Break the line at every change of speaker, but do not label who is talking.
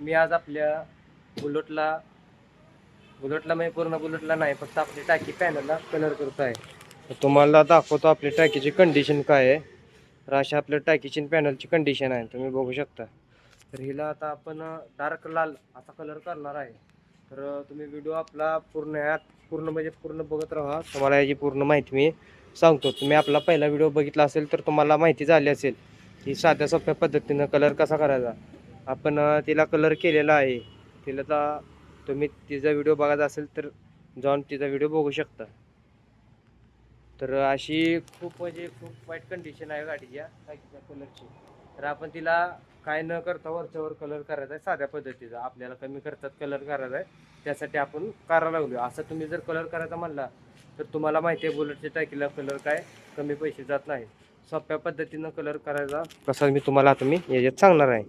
मी आज आपल्या बुलेटला बुलेटला मी पूर्ण बुलेटला नाही फक्त आपली टाकी पॅनलला कलर करतो आहे. तर तुम्हाला दाखवतो आपली टाकीची कंडिशन काय आहे. तर अशा आपल्या टाकीची पॅनलची कंडिशन आहे तुम्ही बघू शकता. तर हिला आता आपण डार्क लाल असा कलर करणार आहे. तर तुम्ही व्हिडिओ आपला पूर्ण यात पूर्ण म्हणजे पूर्ण बघत राहा. तुम्हाला याची पूर्ण माहिती मी सांगतो. तुम्ही आपला पहिला व्हिडिओ बघितला असेल तर तुम्हाला माहिती झाली असेल की साध्या सोप्या पद्धतीनं कलर कसा करायचा. आपण तिला कलर केलेला आहे. तिला तर तुम्ही तिचा व्हिडिओ बघायचा असेल तर जाऊन तिचा व्हिडिओ बघू शकता. तर अशी खूप म्हणजे खूप वाईट कंडिशन आहे गाडीच्या बाईकच्या कलरची तर आपण तिला काय न करता वरच्यावर कलर करायचा आहे साध्या पद्धतीचा. आपल्याला कमी खर्चात कलर करायचा आहे त्यासाठी आपण करायला लागलो असं तुम्ही जर कलर करायचा म्हणला तर तुम्हाला माहिती आहे बुलेटच्या टाकीला कलर काय कमी पैसे जात नाही. सोप्या पद्धतीनं कलर करायचा कसं मी तुम्हाला आता मी याच्यात सांगणार आहे.